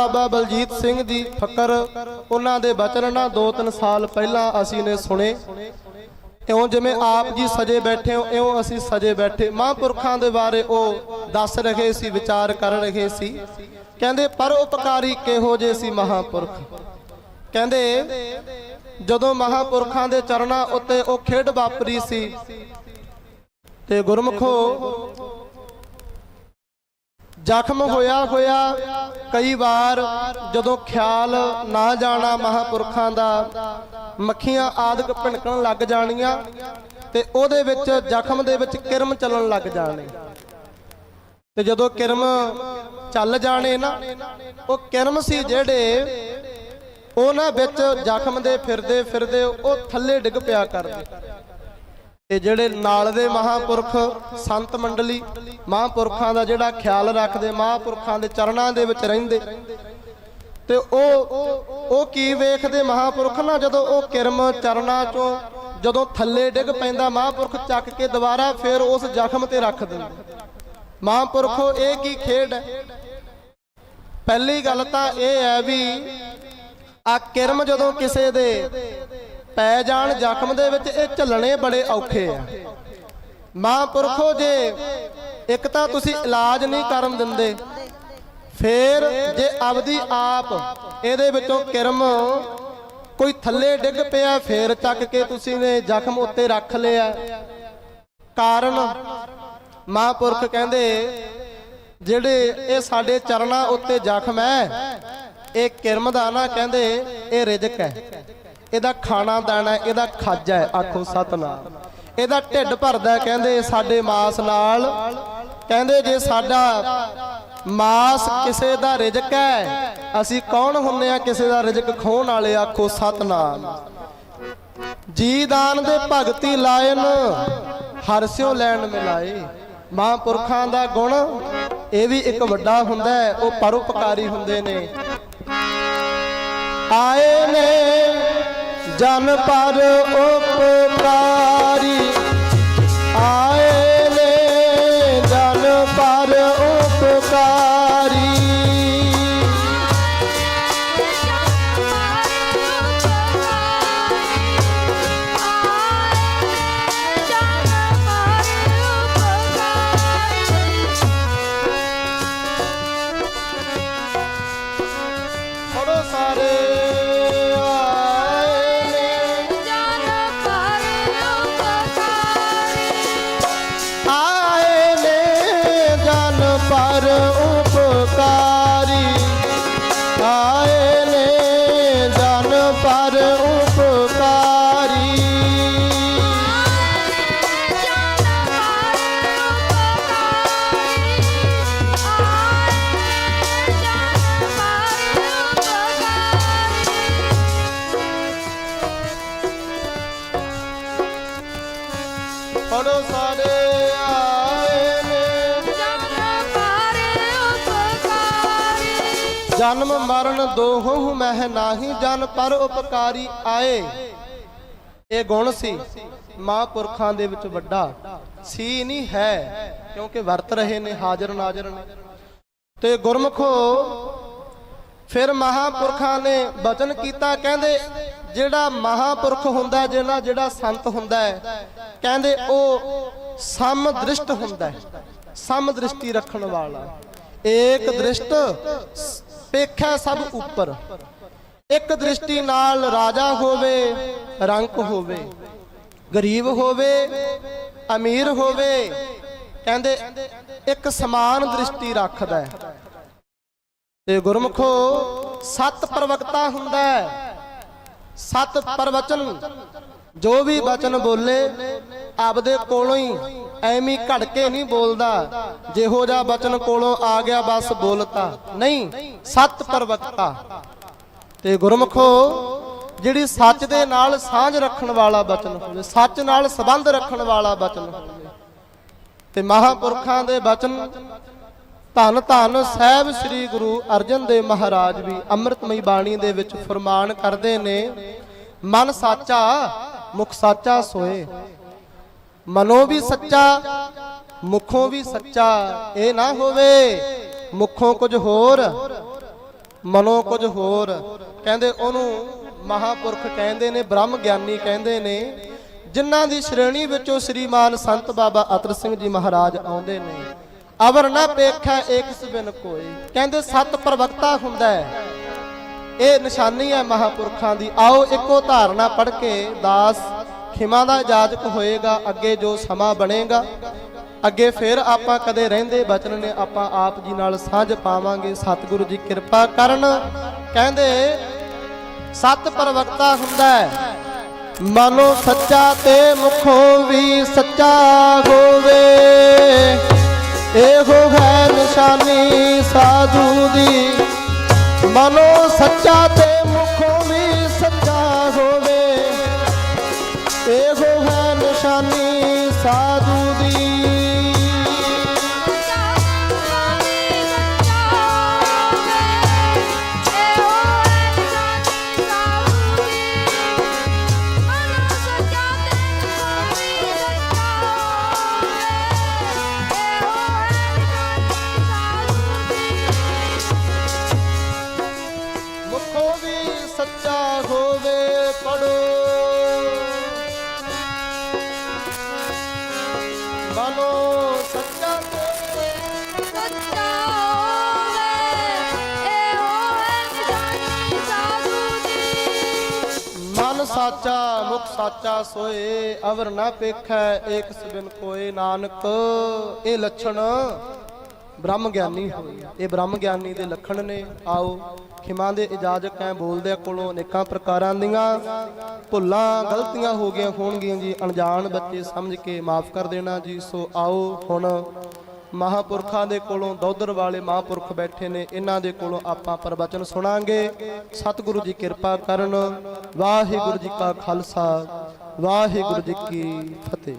ਬਾਬਾ ਬਲਜੀਤ ਸਿੰਘ ਦੀ ਫਕਰ। ਉਹਨਾਂ ਦੇ ਬਚਨ ਨਾ 2-3 ਸਾਲ ਪਹਿਲਾਂ ਅਸੀਂ ਨੇ ਸੁਣੇ। ਇਉਂ ਜਿਵੇਂ ਆਪ ਜੀ ਸਜੇ ਬੈਠੇ ਹੋ, ਇਉਂ ਅਸੀਂ ਸਜੇ ਬੈਠੇ। ਮਹਾਂਪੁਰਖਾਂ ਦੇ ਬਾਰੇ ਉਹ ਦੱਸ ਰਹੇ ਸੀ, ਵਿਚਾਰ ਕਰ ਰਹੇ ਸੀ। ਕਹਿੰਦੇ, ਪਰ ਉਪਕਾਰੀ ਕਿਹੋ ਜੇ ਸੀ ਮਹਾਂਪੁਰਖ? ਕਹਿੰਦੇ, ਜਦੋਂ ਮਹਾਂਪੁਰਖਾਂ ਦੇ ਚਰਨਾਂ ਉੱਤੇ ਉਹ ਖੇਡ ਵਾਪਰੀ ਸੀ ਤੇ ਗੁਰਮਖੋ ਜ਼ਖਮ ਹੋਇਆ ਹੋਇਆ ਕਈ ਵਾਰ ਜਦੋਂ ਖਿਆਲ ਨਾ ਜਾਣਾ ਮਹਾਪੁਰਖਾਂ ਦਾ, ਮੱਖੀਆਂ ਆਦਿਕ ਭਿਣਕਣ ਲੱਗ ਜਾਣੀਆਂ ਤੇ ਉਹਦੇ ਵਿੱਚ ਜ਼ਖਮ ਦੇ ਵਿੱਚ ਕਿਰਮ ਚੱਲਣ ਲੱਗ ਜਾਣੇ। ਤੇ ਜਦੋਂ ਕਿਰਮ ਚੱਲ ਜਾਣੇ ਨਾ, ਉਹ ਕਿਰਮ ਸੀ ਜਿਹੜੇ ਉਹਨਾਂ ਵਿੱਚ ਜ਼ਖਮ ਦੇ ਫਿਰਦੇ ਫਿਰਦੇ ਉਹ ਥੱਲੇ ਡਿੱਗ ਪਿਆ ਕਰਦੇ। ਤੇ ਜਿਹੜੇ ਨਾਲ ਦੇ ਮਹਾਪੁਰਖ ਸੰਤ ਮੰਡਲੀ, ਮਹਾਪੁਰਖਾਂ ਦਾ ਜਿਹੜਾ ਖਿਆਲ ਰੱਖਦੇ, ਮਹਾਪੁਰਖਾਂ ਦੇ ਚਰਨਾਂ ਦੇ ਵਿੱਚ ਰਹਿੰਦੇ, ਤੇ ਉਹ ਉਹ ਕੀ ਵੇਖਦੇ ਮਹਾਪੁਰਖ ਨਾ ਜਦੋਂ ਉਹ ਕਿਰਮ ਚਰਨਾਂ ਚੋਂ ਜਦੋਂ ਥੱਲੇ ਡਿੱਗ ਪੈਂਦਾ, ਮਹਾਪੁਰਖ ਚੱਕ ਕੇ ਦੁਬਾਰਾ ਫਿਰ ਉਸ ਜ਼ਖਮ ਤੇ ਰੱਖ ਦਿੰਦੇ। ਮਹਾਪੁਰਖੋ, ਇਹ ਕੀ ਖੇਡ ਹੈ? ਪਹਿਲੀ ਗੱਲ ਤਾਂ ਇਹ ਹੈ ਵੀ ਆ ਕਿਰਮ ਜਦੋਂ ਕਿਸੇ ਦੇ ਪੈ ਜਾਣ ਜ਼ਖਮ ਦੇ ਵਿੱਚ ਇਹ ਝੱਲਣੇ ਬੜੇ ਔਖੇ ਆ। ਮਹਾਂਪੁਰਖੋ ਜੇ ਇੱਕ ਤਾਂ ਤੁਸੀਂ ਇਲਾਜ ਨਹੀਂ ਕਰਨ ਦਿੰਦੇ, ਫੇਰ ਜੇ ਆਪਦੀ ਆਪ ਇਹਦੇ ਵਿੱਚੋਂ ਕਿਰਮ ਕੋਈ ਥੱਲੇ ਡਿੱਗ ਪਿਆ, ਫੇਰ ਚੱਕ ਕੇ ਤੁਸੀਂ ਨੇ ਜ਼ਖਮ ਉੱਤੇ ਰੱਖ ਲਿਆ। ਕਾਰਨ ਮਹਾਂਪੁਰਖ ਕਹਿੰਦੇ, ਜਿਹੜੇ ਇਹ ਸਾਡੇ ਚਰਨਾਂ ਉੱਤੇ ਜ਼ਖਮ ਹੈ, ਇਹ ਕਿਰਮ ਦਾ ਨਾ ਕਹਿੰਦੇ, ਇਹ ਰਿਜਕ ਹੈ। ਇਹਦਾ ਖਾਣਾ ਦਾਣਾ, ਇਹਦਾ ਖਾਜਾ ਹੈ, ਆਖੋ ਸਤਨਾਮ। ਇਹਦਾ ਢਿੱਡ ਭਰਦਾ ਕਹਿੰਦੇ ਸਾਡੇ ਮਾਸ ਨਾਲ। ਕਹਿੰਦੇ ਜੇ ਸਾਡਾ ਮਾਸ ਕਿਸੇ ਦਾ ਰਿਜਕ ਹੈ, ਅਸੀਂ ਕੌਣ ਹੁੰਨੇ ਆ ਕਿਸੇ ਦਾ ਰਿਜਕ ਖੋਣ ਵਾਲੇ, ਆਖੋ ਸਤਨਾਮ। ਜੀ ਦਾਨ ਦੇ ਭਗਤੀ ਲਾਇਨ ਹਰਸਿਓ ਲੈਣ ਮਿਲਾਏ। ਮਹਾਂਪੁਰਖਾਂ ਦਾ ਗੁਣ, ਇਹ ਵੀ ਇੱਕ ਵੱਡਾ ਹੁੰਦਾ ਹੈ, ਉਹ ਪਰਉਪਕਾਰੀ ਹੁੰਦੇ ਨੇ। ਆਏ ਨੇ ਜਨ ਪਰ ਉਪਕਾਰੀ ਆਏ ਨੇ ਜਨ ਪਰ ਪਰ ਉਪਕਾਰੀ ਆਏ ਨੇ ਜਨ ਪਰ ਉਪਕਾਰੀ। ਪੜੋ ਸਾਰੇ। ਜਨਮ ਮਰਨ ਦੋਹੋਂ ਮਹਿ ਨਾਹੀ, ਜਨ ਪਰ ਉਪਕਾਰੀ ਆਏ। ਇਹ ਗੁਣ ਸੀ ਮਹਾਂਪੁਰਖਾਂ ਦੇ ਵਿੱਚ ਵੱਡਾ। ਸੀ ਨਹੀਂ ਹੈ, ਕਿਉਂਕਿ ਵਰਤ ਰਹੇ ਨੇ, ਹਾਜ਼ਰ ਨਾਜ਼ਰ ਨੇ। ਤੇ ਗੁਰਮਖੋ, ਫਿਰ ਮਹਾਪੁਰਖਾਂ ਨੇ ਬਚਨ ਕੀਤਾ, ਕਹਿੰਦੇ ਜਿਹੜਾ ਮਹਾਪੁਰਖ ਹੁੰਦਾ, ਜਿਹੜਾ ਜਿਹੜਾ ਸੰਤ ਹੁੰਦਾ ਹੈ, ਕਹਿੰਦੇ ਉਹ ਸਮ ਦ੍ਰਿਸ਼ਟ ਹੁੰਦਾ ਹੈ ਸਮ ਦ੍ਰਿਸ਼ਟੀ ਰੱਖਣ ਵਾਲਾ। ਏਕ ਦ੍ਰਿਸ਼ਟ ਪੇਖਾ ਸਭ ਉੱਪਰ। ਇੱਕ ਦ੍ਰਿਸ਼ਟੀ ਨਾਲ ਰਾਜਾ ਹੋਵੇ, ਰੰਕ ਹੋਵੇ। ਗਰੀਬ ਹੋਵੇ, ਅਮੀਰ ਹੋਵੇ, ਕਹਿੰਦੇ ਇੱਕ ਸਮਾਨ ਦ੍ਰਿਸ਼ਟੀ ਰੱਖਦਾ ਹੈ। ਤੇ ਗੁਰਮਖੋ, ਸਤ ਪ੍ਰਵਕਤਾ ਹੁੰਦਾ ਹੈ। ਸਤ ਪ੍ਰਵਚਨ ਜੋ ਵੀ ਬਚਨ ਬੋਲੇ, ਆਪਦੇ ਕੋਲੋਂ ਹੀ ਐਵੇਂ ਘੜ ਕੇ ਨਹੀਂ ਬੋਲਦਾ। ਜਿਹੋ ਜਿਹਾ ਬਚਨ ਕੋਲੋਂ ਆ ਗਿਆ, ਬਸ ਬੋਲਤਾ। ਨਹੀਂ, ਸਤ ਪ੍ਰਵਕਤਾ ਤੇ ਗੁਰਮਖੋ, ਜਿਹੜੀ ਸੱਚ ਦੇ ਨਾਲ ਸਾਂਝ ਰੱਖਣ ਵਾਲਾ ਬਚਨ ਹੋਵੇ, ਸੱਚ ਨਾਲ ਸੰਬੰਧ ਰੱਖਣ ਵਾਲਾ ਬਚਨ ਹੋਵੇ, ਤੇ ਮਹਾਪੁਰਖਾਂ ਦੇ ਬਚਨ, ਧੰਨ ਧੰਨ ਸਾਹਿਬ ਸ੍ਰੀ ਗੁਰੂ ਅਰਜਨ ਦੇਵ ਮਹਾਰਾਜ ਵੀ ਅੰਮ੍ਰਿਤਮਈ ਬਾਣੀ ਦੇ ਵਿੱਚ ਫਰਮਾਨ ਕਰਦੇ ਨੇ, ਮਨ ਸਾਚਾ ਮੁਖ ਸਾਚਾ ਸੋਏ। ਮਨੋ ਵੀ ਸੱਚਾ, ਮੁਖੋਂ ਵੀ ਸੱਚਾ, ਇਹ ਨਾ ਹੋਵੇ। ਮੁਖੋਂ ਕੁਝ ਹੋਰ, ਮਨੋ ਕੁਝ ਹੋਰ। ਕਹਿੰਦੇ ਉਹਨੂੰ ਮਹਾਪੁਰਖ ਕਹਿੰਦੇ ਨੇ, ਬ੍ਰਹਮ ਗਿਆਨੀ ਕਹਿੰਦੇ ਨੇ। ਜਿਨ੍ਹਾਂ ਦੀ ਸ਼੍ਰੇਣੀ ਵਿੱਚੋਂ ਸ੍ਰੀਮਾਨ ਸੰਤ ਬਾਬਾ ਅਤਰ ਸਿੰਘ ਜੀ ਮਹਾਰਾਜ ਆਉਂਦੇ ਨੇ। ਅਵਰ ਨਾ ਪੇਖਾ ਏਕ ਸਬਿਨ ਕੋਈ। ਕਹਿੰਦੇ ਸਤ ਪ੍ਰਵਕਤਾ ਹੁੰਦਾ ਹੈ। ਇਹ ਨਿਸ਼ਾਨੀ ਹੈ ਮਹਾਪੁਰਖਾਂ ਦੀ। ਆਓ ਇੱਕੋ ਧਾਰਨਾ ਪੜ੍ਹ ਕੇ ਦਾਸ ਖਿਮਾ ਦਾ ਇਜਾਜ਼ਤ ਹੋਏਗਾ, ਅੱਗੇ ਜੋ ਸਮਾਂ ਬਣੇਗਾ। ਅੱਗੇ ਫਿਰ ਆਪਾਂ ਕਦੇ ਰਹਿੰਦੇ ਬਚਨ ਨੇ, ਆਪਾਂ ਆਪ ਜੀ ਨਾਲ ਸਾਂਝ ਪਾਵਾਂਗੇ, ਸਤਿਗੁਰੂ ਜੀ ਕਿਰਪਾ ਕਰਨ। ਕਹਿੰਦੇ, ਸਤ ਪ੍ਰਵਕਤਾ ਹੁੰਦਾ ਹੈ, ਮਨੋ ਸੱਚਾ ਤੇ ਮੁਖੋ ਵੀ ਸੱਚਾ ਹੋਵੇ। ਇਹੋ ਹੈ ਨਿਸ਼ਾਨੀ ਸਾਧੂ ਦੀ। ਮਨੋ ਸੱਚਾ ਸੱਚਾ ਹੋਵੇ ਪੜੋ। ਮਨੋ ਸੱਚਾ ਮੁਖ ਸਾਚਾ ਸੋਏ ਅਵਰ ਨਾ ਪੇਖੈ ਏਕ ਸਬਿਨ ਕੋਏ ਨਾਨਕ। ਇਹ ਲੱਛਣ ਬ੍ਰਹਮ ਗਿਆਨੀ ਹੋਏ ਇਹ ਬ੍ਰਹਮ ਗਿਆਨੀ ਦੇ ਲੱਖਣ ਨੇ। ਆਓ, ਖਿਮਾ ਦੇ ਇਜਾਜ਼ਤ ਹੈ ਬੋਲਦੇ ਕੋਲੋਂ ਅਨੇਕਾਂ ਪ੍ਰਕਾਰਾਂ ਦੀਆਂ ਭੁੱਲਾਂ ਗਲਤੀਆਂ ਹੋ ਗਈਆਂ ਹੋਣਗੀਆਂ ਜੀ। ਅਣਜਾਣ ਬੱਚੇ ਸਮਝ ਕੇ ਮਾਫ ਕਰ ਦੇਣਾ ਜੀ। ਸੋ ਆਓ ਹੁਣ ਮਹਾਪੁਰਖਾਂ ਦੇ ਕੋਲੋਂ ਦੌਦਰ ਵਾਲੇ ਮਹਾਪੁਰਖ ਬੈਠੇ ਨੇ। ਇਹਨਾਂ ਦੇ ਕੋਲੋਂ ਆਪਾਂ ਪ੍ਰਵਚਨ ਸੁਣਾਂਗੇ। ਸਤਿਗੁਰੂ ਜੀ ਕਿਰਪਾ ਕਰਨ। ਵਾਹਿਗੁਰੂ ਜੀ ਕਾ ਖਾਲਸਾ। ਵਾਹਿਗੁਰੂ ਜੀ ਕੀ ਫਤਿਹ।